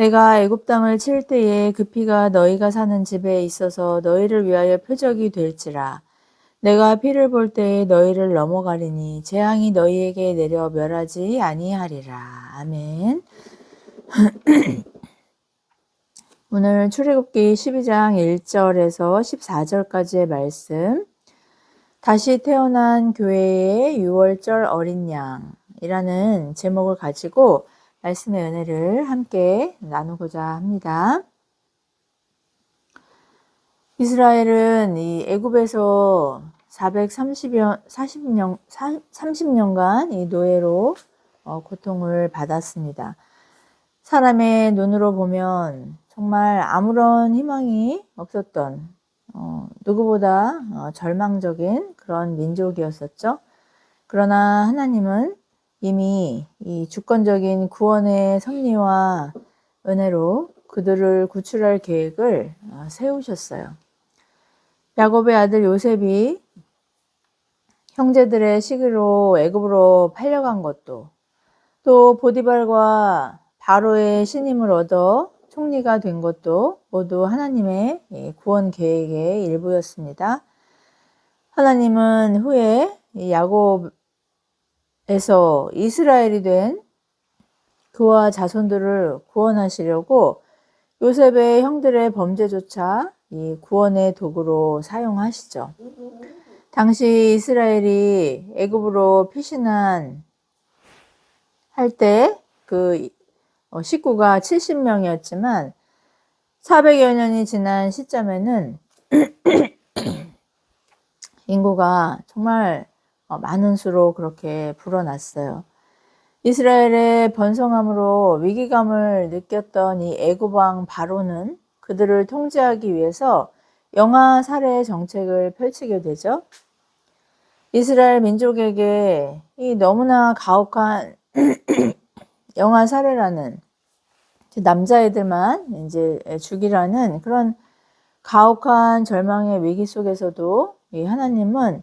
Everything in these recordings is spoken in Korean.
내가 애굽 땅을 칠 때에 그 피가 너희가 사는 집에 있어서 너희를 위하여 표적이 될지라. 내가 피를 볼 때에 너희를 넘어가리니 재앙이 너희에게 내려 멸하지 아니하리라. 아멘. 오늘 출애굽기 12장 1절에서 14절까지의 말씀. 다시 태어난 교회의 6월절 어린 양이라는 제목을 가지고 말씀의 은혜를 함께 나누고자 합니다. 이스라엘은 이 애굽에서 430여 40년 30년간 이 노예로 어, 고통을 받았습니다. 사람의 눈으로 보면 정말 아무런 희망이 없었던 어, 누구보다 어, 절망적인 그런 민족이었었죠. 그러나 하나님은 이미 이 주권적인 구원의 섭리와 은혜로 그들을 구출할 계획을 어, 세우셨어요. 야곱의 아들 요셉이 형제들의 시기로 애굽으로 팔려간 것도 또 보디발과 바로의 신임을 얻어 총리가 된 것도 모두 하나님의 구원 계획의 일부였습니다. 하나님은 후에 야곱 에서 이스라엘이 된 그와 자손들을 구원하시려고 요셉의 형들의 범죄조차 이 구원의 도구로 사용하시죠. 당시 이스라엘이 애굽으로 피신한 할 때 그 식구가 70명이었지만 400여 년이 지난 시점에는 인구가 정말 어, 많은 수로 그렇게 불어났어요. 이스라엘의 번성함으로 위기감을 느꼈던 이 애굽 왕 바로는 그들을 통제하기 위해서 영아 살해 정책을 펼치게 되죠. 이스라엘 민족에게 이 너무나 가혹한 영아 살해라는 남자애들만 이제 죽이라는 그런 가혹한 절망의 위기 속에서도 이 하나님은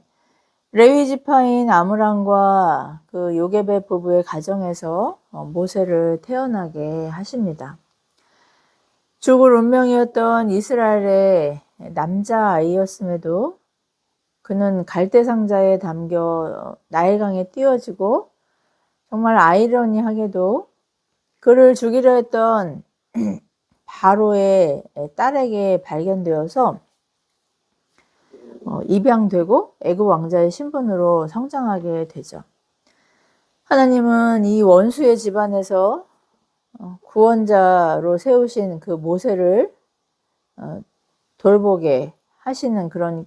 레위 지파인 아므람과 그 요게베 부부의 가정에서 어, 모세를 태어나게 하십니다. 죽을 운명이었던 이스라엘의 남자 아이였음에도 그는 갈대 상자에 담겨 나일강에 띄어지고 정말 아이러니하게도 그를 죽이려 했던 바로의 딸에게 발견되어서 어, 입양되고 애굽 왕자의 신분으로 성장하게 되죠. 하나님은 이 원수의 집안에서 어, 구원자로 세우신 그 모세를 어, 돌보게 하시는 그런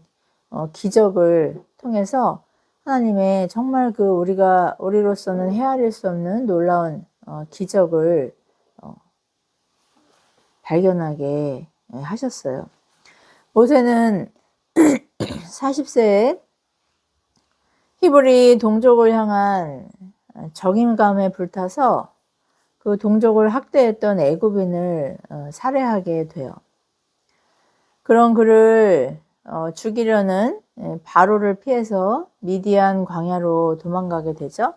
기적을 통해서 하나님의 정말 그 우리가 우리로서는 헤아릴 수 없는 놀라운 기적을 발견하게 하셨어요. 모세는 40세에 히브리 동족을 향한 적임감에 불타서 그 동족을 학대했던 애굽인을 어, 살해하게 돼요. 그런 그를 어, 죽이려는 예, 바로를 피해서 미디안 광야로 도망가게 되죠.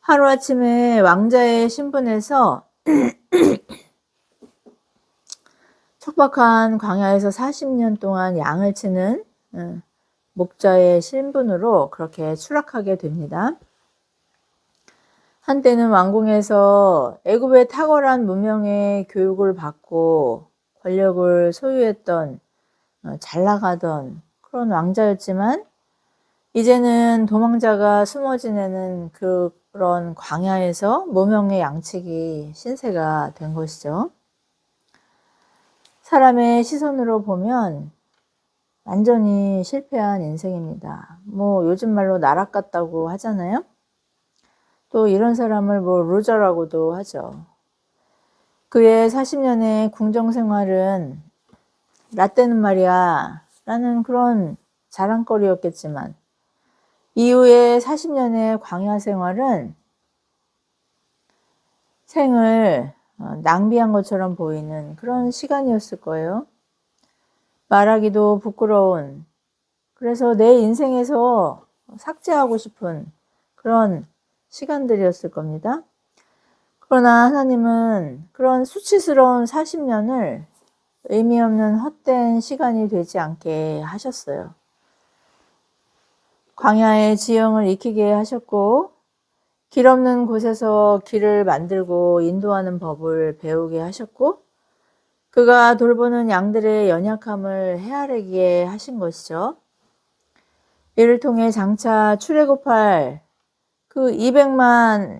하루아침에 왕자의 신분에서 척박한 광야에서 40년 동안 양을 치는 어, 목자의 신분으로 그렇게 추락하게 됩니다. 한때는 왕궁에서 애굽의 탁월한 문명의 교육을 받고 권력을 소유했던 어, 잘 나가던 그런 왕자였지만 이제는 도망자가 숨어 지내는 그런 광야에서 무명의 양치기 신세가 된 것이죠. 사람의 시선으로 보면 완전히 실패한 인생입니다. 뭐 요즘 말로 나락 같다고 하잖아요. 또 이런 사람을 뭐 루저라고도 하죠. 그의 40년의 궁정 생활은 라떼는 말이야 라는 그런 자랑거리였겠지만 이후에 40년의 광야 생활은 생을 어, 낭비한 것처럼 보이는 그런 시간이었을 거예요. 말하기도 부끄러운, 그래서 내 인생에서 삭제하고 싶은 그런 시간들이었을 겁니다. 그러나 하나님은 그런 수치스러운 40년을 의미 없는 헛된 시간이 되지 않게 하셨어요. 광야의 지형을 익히게 하셨고, 길 없는 곳에서 길을 만들고 인도하는 법을 배우게 하셨고, 그가 돌보는 양들의 연약함을 헤아리게 하신 것이죠. 이를 통해 장차 출애굽할 그 200만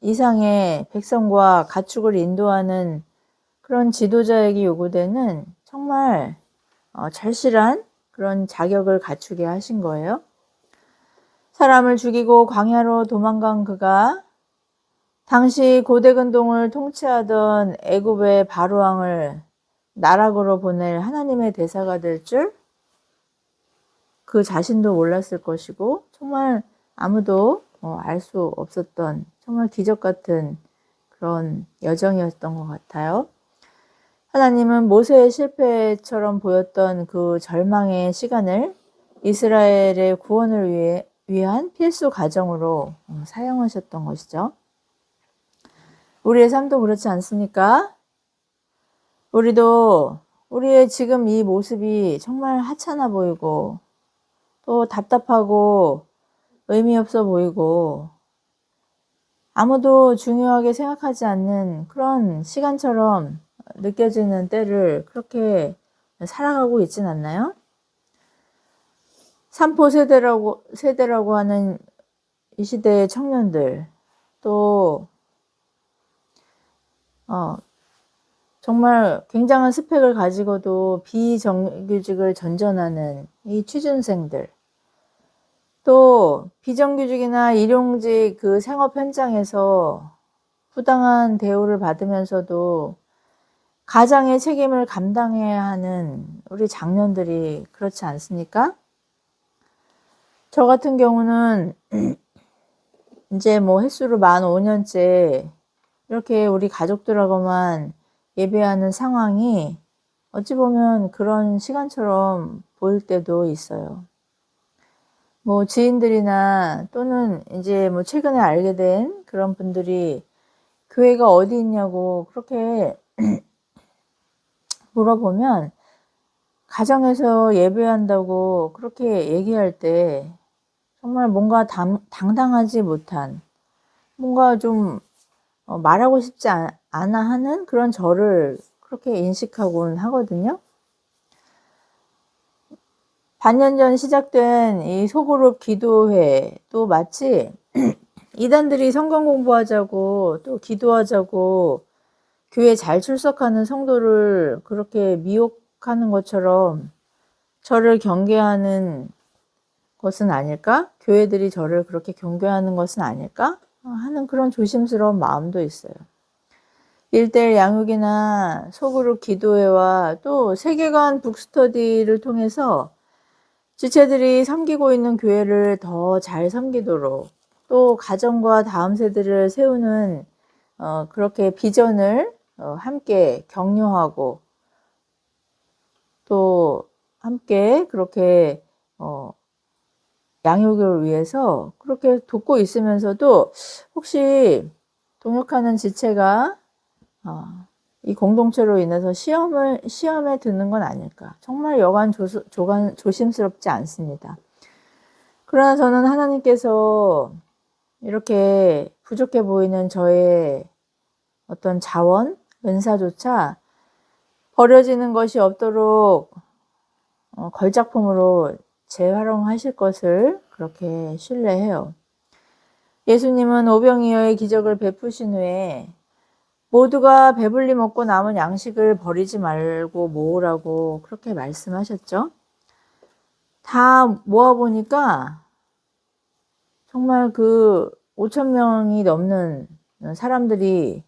이상의 백성과 가축을 인도하는 그런 지도자에게 요구되는 정말 어, 절실한 그런 자격을 갖추게 하신 거예요. 사람을 죽이고 광야로 도망간 그가 당시 고대 근동을 통치하던 애굽의 바로왕을 나락으로 보낼 하나님의 대사가 될 줄 그 자신도 몰랐을 것이고 정말 아무도 어, 알수 없었던 정말 기적 같은 그런 여정이었던 것 같아요. 하나님은 모세의 실패처럼 보였던 그 절망의 시간을 이스라엘의 구원을 위해, 위한 필수 과정으로 어, 사용하셨던 것이죠. 우리의 삶도 그렇지 않습니까? 우리도 우리의 지금 이 모습이 정말 하찮아 보이고 또 답답하고 의미 없어 보이고 아무도 중요하게 생각하지 않는 그런 시간처럼 느껴지는 때를 그렇게 살아가고 있진 않나요? 삼포 세대라고, 세대라고 하는 이 시대의 청년들, 또, 어, 정말 굉장한 스펙을 가지고도 비정규직을 전전하는 이 취준생들, 또 비정규직이나 일용직 그 생업 현장에서 부당한 대우를 받으면서도 가장의 책임을 감당해야 하는 우리 장년들이 그렇지 않습니까? 저 같은 경우는 이제 뭐 횟수로 만 5년째 이렇게 우리 가족들하고만 예배하는 상황이 어찌 보면 그런 시간처럼 보일 때도 있어요. 뭐 지인들이나 또는 이제 뭐 최근에 알게 된 그런 분들이 교회가 어디 있냐고 그렇게 물어보면 가정에서 예배한다고 그렇게 얘기할 때 정말 뭔가 당, 당당하지 못한 뭔가 좀 어, 말하고 싶지 않, 않아 하는 그런 저를 그렇게 인식하곤 하거든요. 반년 전 시작된 이 소그룹 기도회 또 마치 이단들이 성경 공부하자고 또 기도하자고 교회 잘 출석하는 성도를 그렇게 미혹하는 것처럼 저를 경계하는 것은 아닐까? 교회들이 저를 그렇게 경계하는 것은 아닐까? 하는 그런 조심스러운 마음도 있어요. 일대일 양육이나 소그룹 기도회와 또 세계관 북스터디를 통해서 지체들이 섬기고 있는 교회를 더 잘 섬기도록 또 가정과 다음 세대를 세우는 어, 그렇게 비전을 어, 함께 격려하고 또 함께 그렇게 어, 양육을 위해서 그렇게 돕고 있으면서도 혹시 동역하는 지체가 어, 이 공동체로 인해서 시험을, 시험에 드는 건 아닐까. 정말 여간 조, 조간, 조심스럽지 않습니다. 그러나 저는 하나님께서 이렇게 부족해 보이는 저의 어떤 자원, 은사조차 버려지는 것이 없도록 어, 걸작품으로 재활용하실 것을 그렇게 신뢰해요. 예수님은 오병이어의 기적을 베푸신 후에 모두가 배불리 먹고 남은 양식을 버리지 말고 모으라고 그렇게 말씀하셨죠. 다 모아보니까 정말 그 5천 명이 넘는 사람들이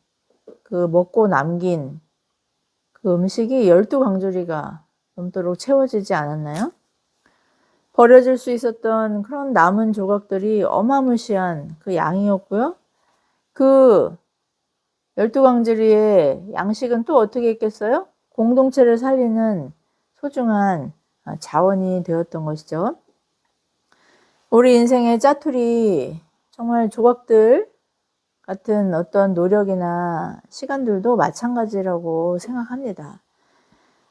그 먹고 남긴 그 음식이 12강조리가 넘도록 채워지지 않았나요? 버려질 수 있었던 그런 남은 조각들이 어마무시한 그 양이었고요. 그 열두 강제리의 양식은 또 어떻게 했겠어요? 공동체를 살리는 소중한 아, 자원이 되었던 것이죠. 우리 인생의 짜투리 정말 조각들 같은 어떤 노력이나 시간들도 마찬가지라고 생각합니다.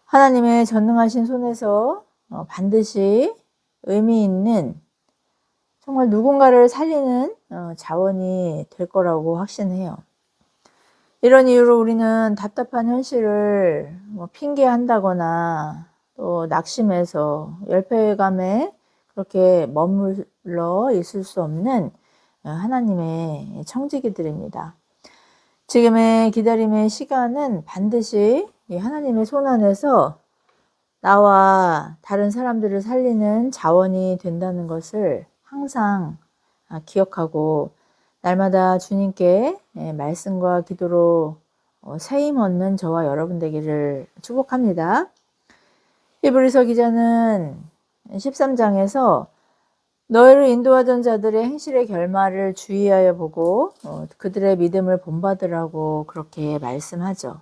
하나님의 전능하신 손에서 어, 반드시 의미 있는 정말 누군가를 살리는 어, 자원이 될 거라고 확신해요. 이런 이유로 우리는 답답한 현실을 뭐 핑계한다거나 또 낙심해서 열패감에 그렇게 머물러 있을 수 없는 어, 하나님의 청지기들입니다. 지금의 기다림의 시간은 반드시 하나님의 손 안에서 나와 다른 사람들을 살리는 자원이 된다는 것을 항상 아, 기억하고 날마다 주님께 예, 말씀과 기도로 어, 세임 얻는 저와 여러분 되기를 축복합니다. 히브리서 기자는 13장에서 너희를 인도하던 자들의 행실의 결말을 주의하여 보고 어, 그들의 믿음을 본받으라고 그렇게 말씀하죠.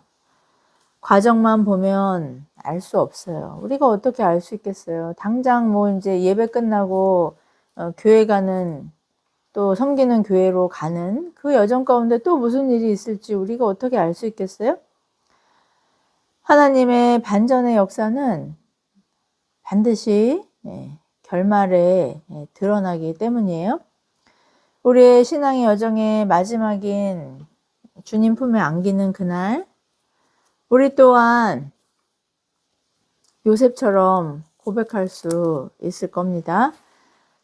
과정만 보면 알 수 없어요. 우리가 어떻게 알 수 있겠어요? 당장 뭐 이제 예배 끝나고 어, 교회 가는 또 섬기는 교회로 가는 그 여정 가운데 또 무슨 일이 있을지 우리가 어떻게 알 수 있겠어요? 하나님의 반전의 역사는 반드시 예, 결말에 예, 드러나기 때문이에요. 우리의 신앙의 여정의 마지막인 주님 품에 안기는 그날, 우리 또한 요셉처럼 고백할 수 있을 겁니다.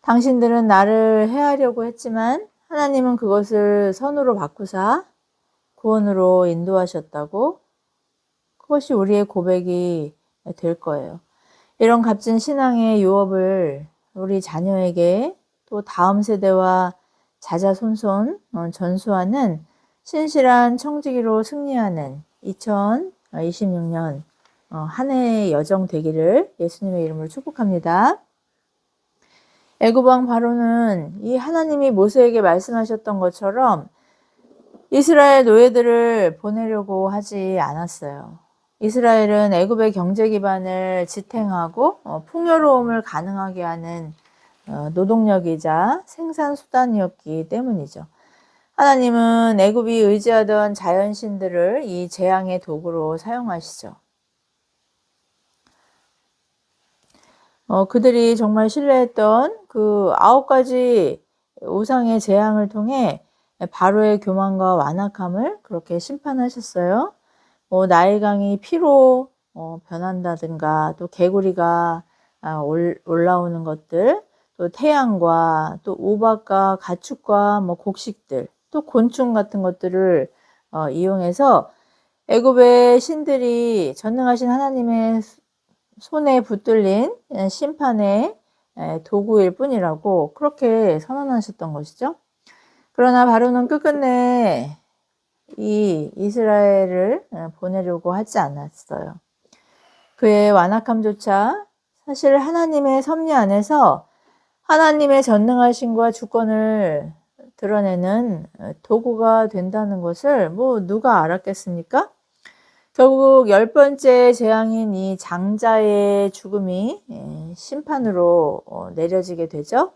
당신들은 나를 해하려고 했지만 하나님은 그것을 선으로 바꾸사 구원으로 인도하셨다고 그것이 우리의 고백이 될 거예요. 이런 값진 신앙의 유업을 우리 자녀에게 또 다음 세대와 자자손손 어, 전수하는 신실한 청지기로 승리하는 2026년 어, 한 해의 여정 되기를 예수님의 이름으로 축복합니다. 애굽왕 바로는 이 하나님이 모세에게 말씀하셨던 것처럼 이스라엘 노예들을 보내려고 하지 않았어요. 이스라엘은 애굽의 경제 기반을 지탱하고 어, 풍요로움을 가능하게 하는 어, 노동력이자 생산 수단이었기 때문이죠. 하나님은 애굽이 의지하던 자연신들을 이 재앙의 도구로 사용하시죠. 어, 그들이 정말 신뢰했던 그 아홉 가지 우상의 재앙을 통해 바로의 교만과 완악함을 그렇게 심판하셨어요. 뭐 나일강이 피로 어, 변한다든가 또 개구리가 아, 올, 올라오는 것들 또 태양과 또 우박과 가축과 뭐 곡식들 또 곤충 같은 것들을 어, 이용해서 애굽의 신들이 전능하신 하나님의 손에 붙들린 심판의 도구일 뿐이라고 그렇게 선언하셨던 것이죠. 그러나 바로는 끝끝내 이 이스라엘을 보내려고 하지 않았어요. 그의 완악함조차 사실 하나님의 섭리 안에서 하나님의 전능하심과 주권을 드러내는 도구가 된다는 것을 뭐 누가 알았겠습니까? 결국 열 번째 재앙인 이 장자의 죽음이 예, 심판으로 어, 내려지게 되죠.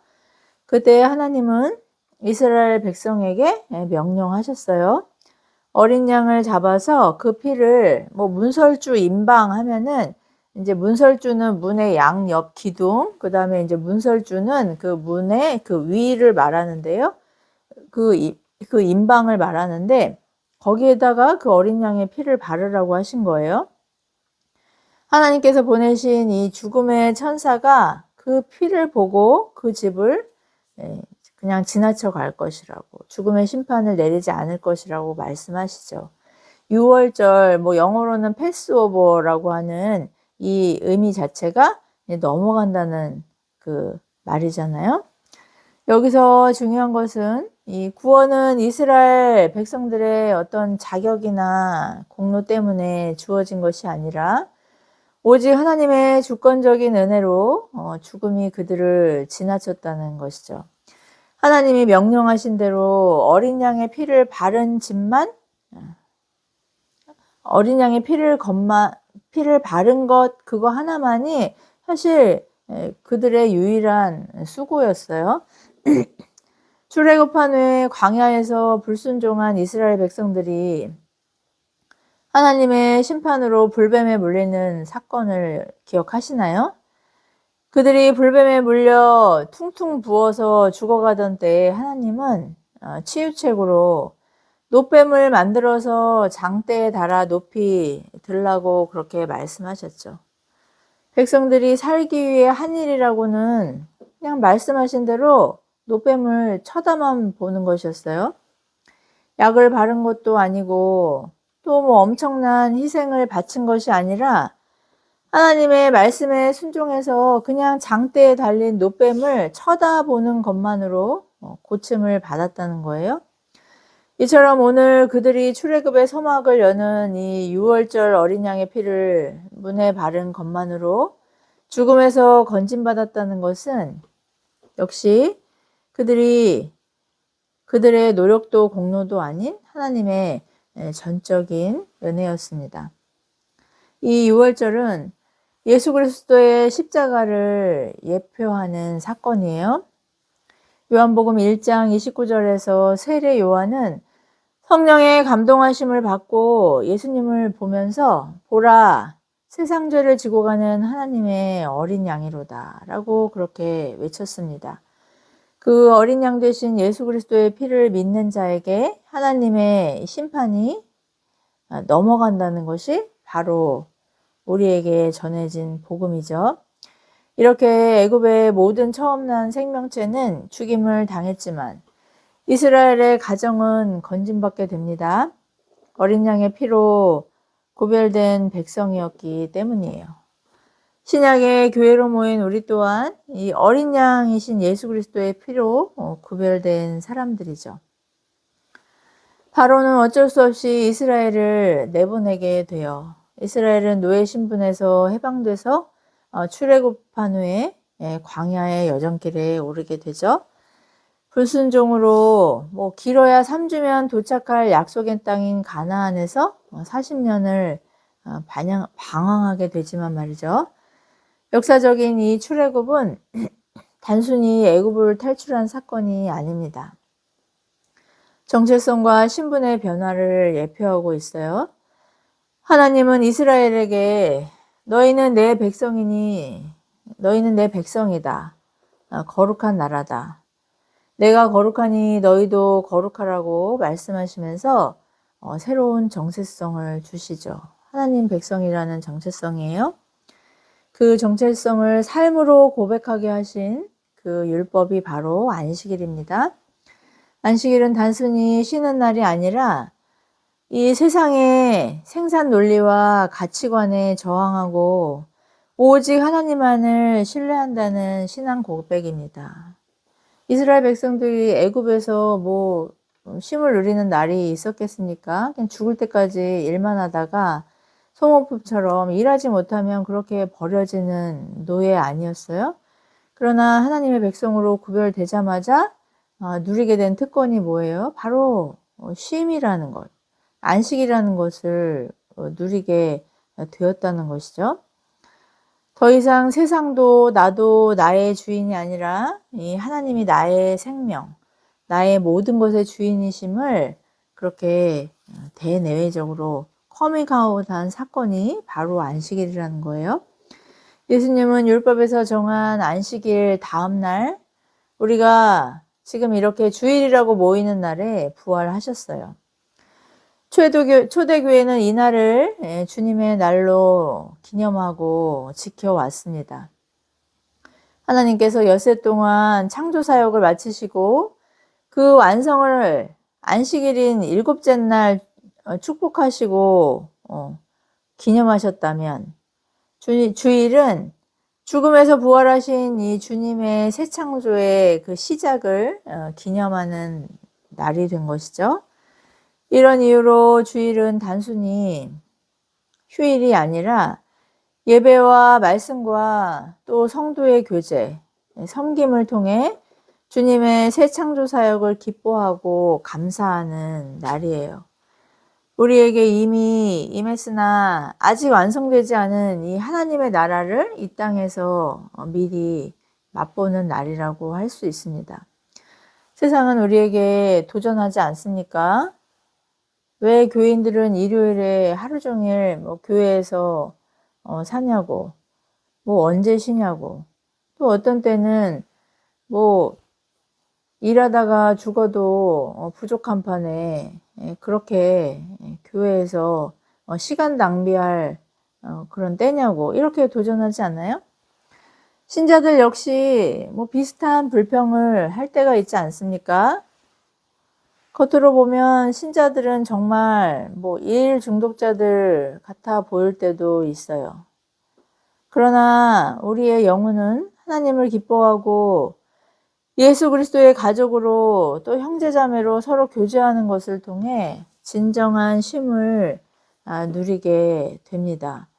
그때 하나님은 이스라엘 백성에게 예, 명령하셨어요. 어린 양을 잡아서 그 피를 뭐 문설주 임방하면은 이제 문설주는 문의 양옆 기둥, 그 다음에 이제 문설주는 그 문의 그 위를 말하는데요. 그, 그 임방을 말하는데 거기에다가 그 어린 양의 피를 바르라고 하신 거예요. 하나님께서 보내신 이 죽음의 천사가 그 피를 보고 그 집을 예, 그냥 지나쳐 갈 것이라고 죽음의 심판을 내리지 않을 것이라고 말씀하시죠. 6월절 뭐 영어로는 패스오버라고 하는 이 의미 자체가 넘어간다는 그 말이잖아요. 여기서 중요한 것은 이 구원은 이스라엘 백성들의 어떤 자격이나 공로 때문에 주어진 것이 아니라 오직 하나님의 주권적인 은혜로 어, 죽음이 그들을 지나쳤다는 것이죠. 하나님이 명령하신 대로 어린 양의 피를 바른 집만 어린 양의 피를 건마 피를 바른 것 그거 하나만이 사실 그들의 유일한 수고였어요. 출애굽한 후에 광야에서 불순종한 이스라엘 백성들이 하나님의 심판으로 불뱀에 물리는 사건을 기억하시나요? 그들이 불뱀에 물려 퉁퉁 부어서 죽어가던 때에 하나님은 어, 치유책으로 노뱀을 만들어서 장대에 달아 높이 들라고 그렇게 말씀하셨죠. 백성들이 살기 위해 한 일이라고는 그냥 말씀하신 대로 노뱀을 쳐다만 보는 것이었어요. 약을 바른 것도 아니고 또 뭐 엄청난 희생을 바친 것이 아니라 하나님의 말씀에 순종해서 그냥 장대에 달린 노뱀을 쳐다보는 것만으로 어, 고침을 받았다는 거예요. 이처럼 오늘 그들이 출애굽의 서막을 여는 이 6월절 어린 양의 피를 문에 바른 것만으로 죽음에서 건진받았다는 것은 역시 그들이 그들의 노력도 공로도 아닌 하나님의 전적인 은혜였습니다. 이 6월절은 예수 그리스도의 십자가를 예표하는 사건이에요. 요한복음 1장 29절에서 세례 요한은 성령의 감동하심을 받고 예수님을 보면서 보라 세상 죄를 지고 가는 하나님의 어린 양이로다 라고 그렇게 외쳤습니다. 그 어린 양 대신 예수 그리스도의 피를 믿는 자에게 하나님의 심판이 넘어간다는 것이 바로 우리에게 전해진 복음이죠. 이렇게 애굽의 모든 처음 난 생명체는 죽임을 당했지만 이스라엘의 가정은 건진받게 됩니다. 어린 양의 피로 구별된 백성이었기 때문이에요. 신약의 교회로 모인 우리 또한 이 어린 양이신 예수 그리스도의 피로 어, 구별된 사람들이죠. 바로는 어쩔 수 없이 이스라엘을 내보내게 되어 이스라엘은 노예 신분에서 해방돼서 어, 출애굽한 후에 예, 광야의 여정길에 오르게 되죠. 불순종으로 뭐 길어야 3주면 도착할 약속의 땅인 가나안에서 40년을 어, 방황하게 되지만 말이죠. 역사적인 이 출애굽은 단순히 애굽을 탈출한 사건이 아닙니다. 정체성과 신분의 변화를 예표하고 있어요. 하나님은 이스라엘에게 너희는 내 백성이니 너희는 내 백성이다. 아, 거룩한 나라다. 내가 거룩하니 너희도 거룩하라고 말씀하시면서 어, 새로운 정체성을 주시죠. 하나님 백성이라는 정체성이에요. 그 정체성을 삶으로 고백하게 하신 그 율법이 바로 안식일입니다. 안식일은 단순히 쉬는 날이 아니라 이 세상의 생산 논리와 가치관에 저항하고 오직 하나님만을 신뢰한다는 신앙 고백입니다. 이스라엘 백성들이 애굽에서 뭐 쉼을 누리는 날이 있었겠습니까? 그냥 죽을 때까지 일만 하다가 소모품처럼 일하지 못하면 그렇게 버려지는 노예 아니었어요? 그러나 하나님의 백성으로 구별되자마자 어, 누리게 된 특권이 뭐예요? 바로 어, 쉼이라는 것. 안식이라는 것을 어, 누리게 되었다는 것이죠. 더 이상 세상도 나도 나의 주인이 아니라 이 하나님이 나의 생명, 나의 모든 것의 주인이심을 그렇게 어, 대내외적으로 커밍아웃한 사건이 바로 안식일이라는 거예요. 예수님은 율법에서 정한 안식일 다음 날 우리가 지금 이렇게 주일이라고 모이는 날에 부활하셨어요. 초대교, 초대교회는 이날을 예, 주님의 날로 기념하고 지켜왔습니다. 하나님께서 엿새 동안 창조 사역을 마치시고 그 완성을 안식일인 일곱째 날 어, 축복하시고 어, 기념하셨다면 주, 주일은 죽음에서 부활하신 이 주님의 새 창조의 그 시작을 어, 기념하는 날이 된 것이죠. 이런 이유로 주일은 단순히 휴일이 아니라 예배와 말씀과 또 성도의 교제, 섬김을 통해 주님의 새 창조 사역을 기뻐하고 감사하는 날이에요. 우리에게 이미 임했으나 아직 완성되지 않은 이 하나님의 나라를 이 땅에서 미리 맛보는 날이라고 할 수 있습니다. 세상은 우리에게 도전하지 않습니까? 왜 교인들은 일요일에 하루 종일 뭐 교회에서 어, 사냐고, 뭐 언제 쉬냐고, 또 어떤 때는 뭐 일하다가 죽어도 어, 부족한 판에 예, 그렇게 예, 교회에서 어, 시간 낭비할 어, 그런 때냐고 이렇게 도전하지 않나요? 신자들 역시 뭐 비슷한 불평을 할 때가 있지 않습니까? 겉으로 보면 신자들은 정말 뭐 일 중독자들 같아 보일 때도 있어요. 그러나 우리의 영혼은 하나님을 기뻐하고 예수 그리스도의 가족으로 또 형제자매로 서로 교제하는 것을 통해 진정한 쉼을 아, 누리게 됩니다.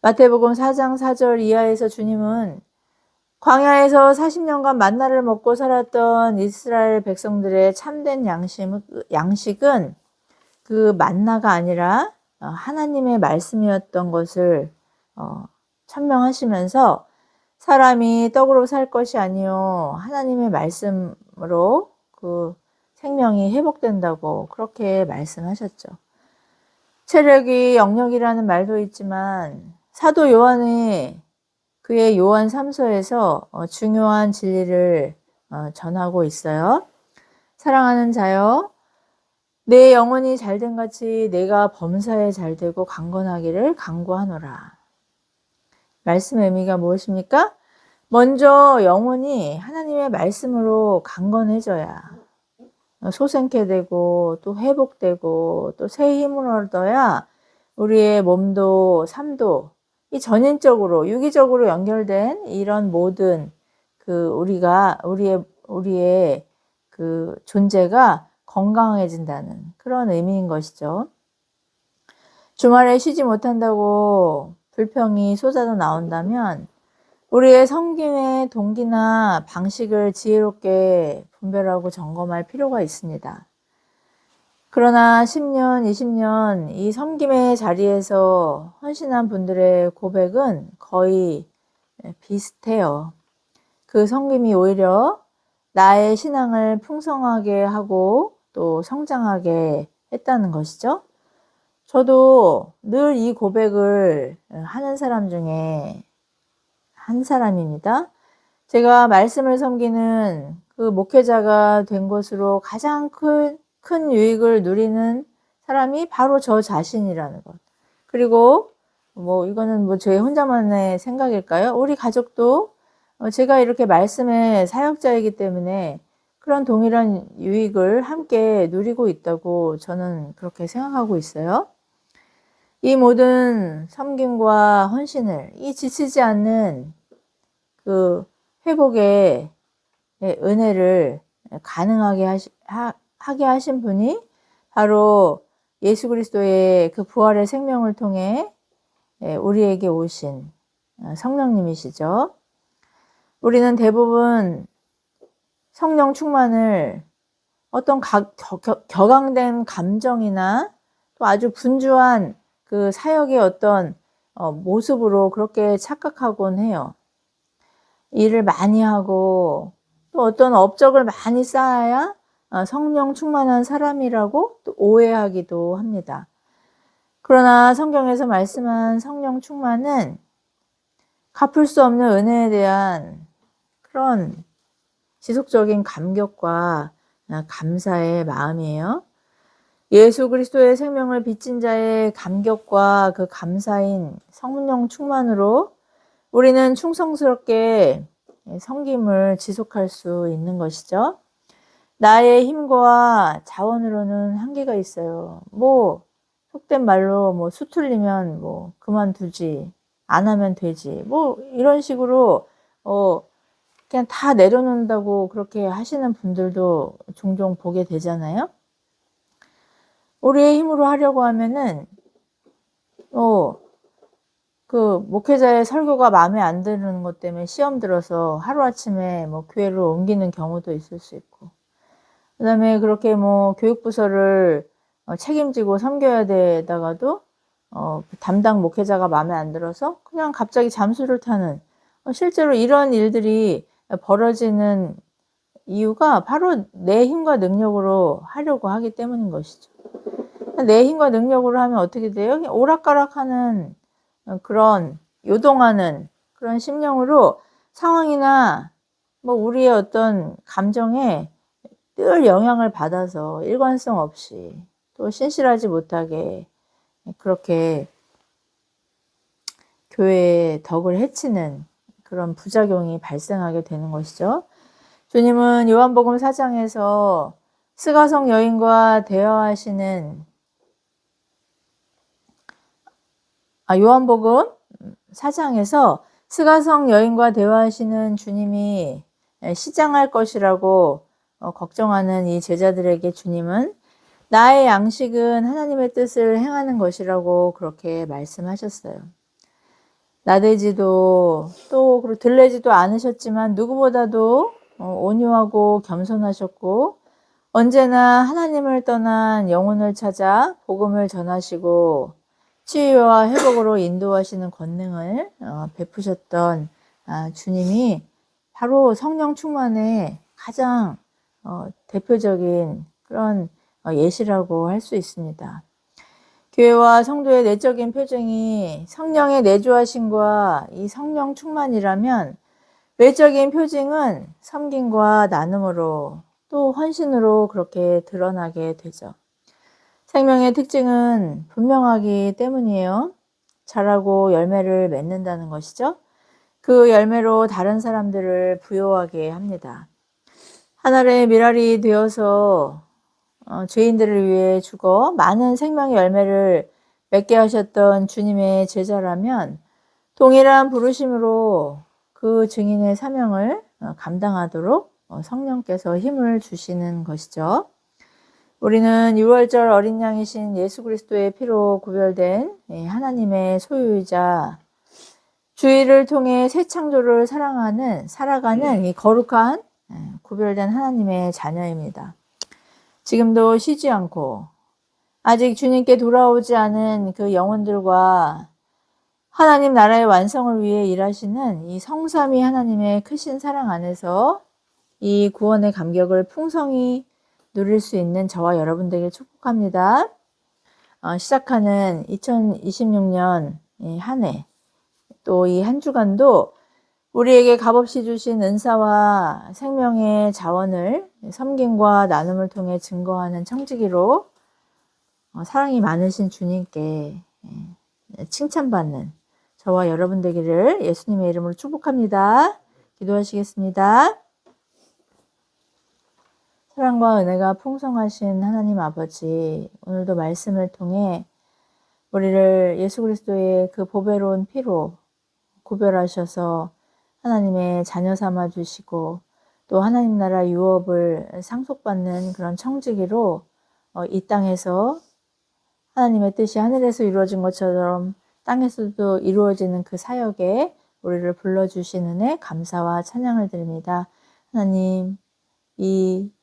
마태복음 4장 4절 이하에서 주님은 광야에서 40년간 만나를 먹고 살았던 이스라엘 백성들의 참된 양식은 그 만나가 아니라 어, 하나님의 말씀이었던 것을 어, 천명하시면서 사람이 떡으로 살 것이 아니요 하나님의 말씀으로 그 생명이 회복된다고 그렇게 말씀하셨죠. 체력이 영역이라는 말도 있지만 사도 요한이 그의 요한 3서에서 어, 중요한 진리를 어, 전하고 있어요. 사랑하는 자여, 내 영혼이 잘된 같이 내가 범사에 잘되고 강건하기를 강구하노라. 말씀의 의미가 무엇입니까? 먼저 영혼이 하나님의 말씀으로 강건해져야 소생케 되고 또 회복되고 또 새 힘을 얻어야 우리의 몸도 삶도 이 전인적으로 유기적으로 연결된 이런 모든 그 우리가 우리의 우리의 그 존재가 건강해진다는 그런 의미인 것이죠. 주말에 쉬지 못한다고 불평이 쏟아져 나온다면 우리의 성김의 동기나 방식을 지혜롭게 분별하고 점검할 필요가 있습니다. 그러나 10년, 20년 이 섬김의 자리에서 헌신한 분들의 고백은 거의 비슷해요. 그 섬김이 오히려 나의 신앙을 풍성하게 하고 또 성장하게 했다는 것이죠. 저도 늘 이 고백을 하는 사람 중에 한 사람입니다. 제가 말씀을 섬기는 그 목회자가 된 것으로 가장 큰, 큰 유익을 누리는 사람이 바로 저 자신이라는 것. 그리고 뭐 이거는 뭐 제 혼자만의 생각일까요? 우리 가족도 어, 제가 이렇게 말씀의 사역자이기 때문에 그런 동일한 유익을 함께 누리고 있다고 저는 그렇게 생각하고 있어요. 이 모든 섬김과 헌신을 이 지치지 않는 그 회복의 은혜를 가능하게 하시, 하, 하게 하신 분이 바로 예수 그리스도의 그 부활의 생명을 통해 우리에게 오신 어, 성령님이시죠. 우리는 대부분 성령 충만을 어떤 가, 겨, 격앙된 감정이나 또 아주 분주한 그 사역의 어떤 어, 모습으로 그렇게 착각하곤 해요. 일을 많이 하고 또 어떤 업적을 많이 쌓아야 어, 성령 충만한 사람이라고 또 오해하기도 합니다. 그러나 성경에서 말씀한 성령 충만은 갚을 수 없는 은혜에 대한 그런 지속적인 감격과 감사의 마음이에요. 예수 그리스도의 생명을 빚진 자의 감격과 그 감사인 성령 충만으로 우리는 충성스럽게 성김을 지속할 수 있는 것이죠. 나의 힘과 자원으로는 한계가 있어요. 뭐 속된 말로 뭐 수틀리면 뭐 그만두지 안 하면 되지 뭐 이런 식으로 어 그냥 다 내려놓는다고 그렇게 하시는 분들도 종종 보게 되잖아요. 우리의 힘으로 하려고 하면은 어, 그 목회자의 설교가 마음에 안 드는 것 때문에 시험 들어서 하루아침에 뭐 교회로 옮기는 경우도 있을 수 있고 그다음에 그렇게 뭐 교육부서를 어, 책임지고 섬겨야 되다가도 어, 담당 목회자가 마음에 안 들어서 그냥 갑자기 잠수를 타는 어, 실제로 이런 일들이 벌어지는 이유가 바로 내 힘과 능력으로 하려고 하기 때문인 것이죠. 내 힘과 능력으로 하면 어떻게 돼요? 오락가락하는 그런 요동하는 그런 심령으로 상황이나 뭐 우리의 어떤 감정에 늘 영향을 받아서 일관성 없이 또 신실하지 못하게 그렇게 교회의 덕을 해치는 그런 부작용이 발생하게 되는 것이죠. 주님은 요한복음 4장에서 스가성 여인과 대화하시는 아, 요한복음 4장에서 스가성 여인과 대화하시는 주님이 시장할 것이라고 어, 걱정하는 이 제자들에게 주님은 나의 양식은 하나님의 뜻을 행하는 것이라고 그렇게 말씀하셨어요. 나대지도 또 들레지도 않으셨지만 누구보다도 어, 온유하고 겸손하셨고 언제나 하나님을 떠난 영혼을 찾아 복음을 전하시고 치유와 회복으로 인도하시는 권능을 어, 베푸셨던 아, 주님이 바로 성령 충만의 가장 어, 대표적인 그런 예시라고 할 수 있습니다. 교회와 성도의 내적인 표징이 성령의 내주하심과 이 성령 충만이라면 외적인 표징은 섬김과 나눔으로 또 헌신으로 그렇게 드러나게 되죠. 생명의 특징은 분명하기 때문이에요. 자라고 열매를 맺는다는 것이죠. 그 열매로 다른 사람들을 부여하게 합니다. 하늘의 미랄이 되어서 어, 죄인들을 위해 죽어 많은 생명의 열매를 맺게 하셨던 주님의 제자라면 동일한 부르심으로 그 증인의 사명을 어, 감당하도록 어, 성령께서 힘을 주시는 것이죠. 우리는 6월절 어린 양이신 예수 그리스도의 피로 구별된 하나님의 소유이자 주의를 통해 새 창조를 사랑하는 살아가는 이 거룩한 구별된 하나님의 자녀입니다. 지금도 쉬지 않고 아직 주님께 돌아오지 않은 그 영혼들과 하나님 나라의 완성을 위해 일하시는 이 성삼위 하나님의 크신 사랑 안에서 이 구원의 감격을 풍성히 누릴 수 있는 저와 여러분들에게 축복합니다. 어, 시작하는 2026년 한 해, 또 이 한 주간도 우리에게 값없이 주신 은사와 생명의 자원을 섬김과 나눔을 통해 증거하는 청지기로 어, 사랑이 많으신 주님께 예, 칭찬받는 저와 여러분 되기를 예수님의 이름으로 축복합니다. 기도하시겠습니다. 사랑과 은혜가 풍성하신 하나님 아버지, 오늘도 말씀을 통해 우리를 예수 그리스도의 그 보배로운 피로 구별하셔서 하나님의 자녀 삼아 주시고 또 하나님 나라 유업을 상속받는 그런 청지기로 어, 이 땅에서 하나님의 뜻이 하늘에서 이루어진 것처럼 땅에서도 이루어지는 그 사역에 우리를 불러주신 은혜 감사와 찬양을 드립니다. 하나님, 이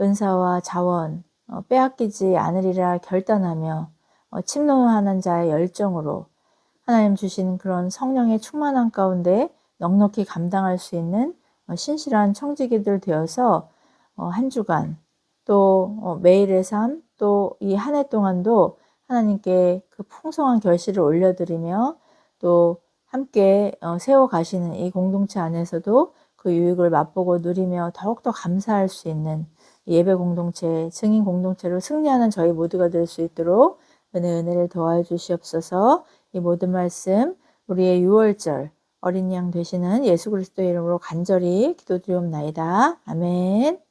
은사와 자원 어, 빼앗기지 않으리라 결단하며 어, 침노하는 자의 열정으로 하나님 주신 그런 성령의 충만한 가운데 넉넉히 감당할 수 있는 어, 신실한 청지기들 되어서 어, 한 주간 또 어, 매일의 삶 또 이 한 해 동안도 하나님께 그 풍성한 결실을 올려드리며 또 함께 세워 가시는 이 공동체 안에서도 그 유익을 맛보고 누리며 더욱더 감사할 수 있는 예배 공동체, 증인 공동체로 승리하는 저희 모두가 될 수 있도록 은혜 은혜를 더하여 주시옵소서. 이 모든 말씀 우리의 6월절 어린 양 되시는 예수 그리스도의 이름으로 간절히 기도드리옵나이다. 아멘.